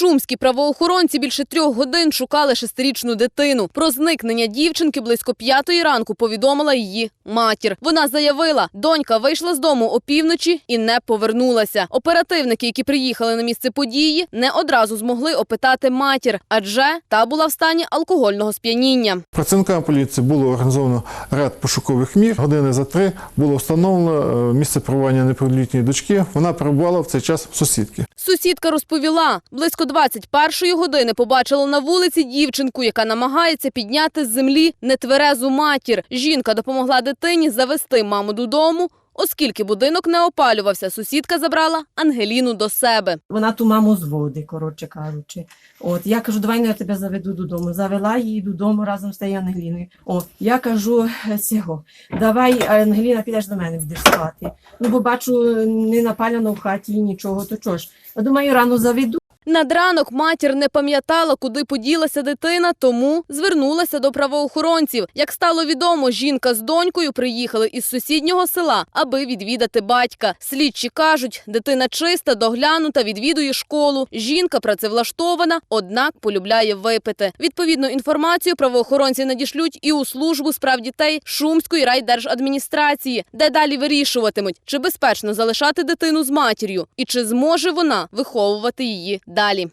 Шумські правоохоронці більше трьох годин шукали шестирічну дитину. Про зникнення дівчинки близько п'ятої ранку повідомила її матір. Вона заявила, донька вийшла з дому опівночі і не повернулася. Оперативники, які приїхали на місце події, не одразу змогли опитати матір, адже та була в стані алкогольного сп'яніння. Працівниками поліції було організовано ряд пошукових мір. Години за три було встановлено е, місце перебування неповнолітньої дочки. Вона перебувала в цей час в сусідки. Сусідка розповіла, близько 21-ї години побачила на вулиці дівчинку, яка намагається підняти з землі нетверезу матір. Жінка допомогла дитині завести маму додому. Оскільки будинок не опалювався, сусідка забрала Ангеліну до себе. Вона ту маму зводить, коротше кажучи. От я кажу, давай ну, я тебе заведу додому. Завела її додому разом з тією Ангеліною. О, я кажу е, цього, давай, Ангеліна, підеш до мене будеш спати. Ну, бо бачу, не напалено в хаті і нічого, то чого ж? Я думаю, рано заведу. Над ранок матір не пам'ятала, куди поділася дитина, тому звернулася до правоохоронців. Як стало відомо, жінка з донькою приїхали із сусіднього села, аби відвідати батька. Слідчі кажуть, дитина чиста, доглянута, відвідує школу. Жінка працевлаштована, однак полюбляє випити. Відповідну інформацію правоохоронці надішлють і у службу справ дітей Шумської райдержадміністрації, де далі вирішуватимуть, чи безпечно залишати дитину з матір'ю і чи зможе вона виховувати її далі.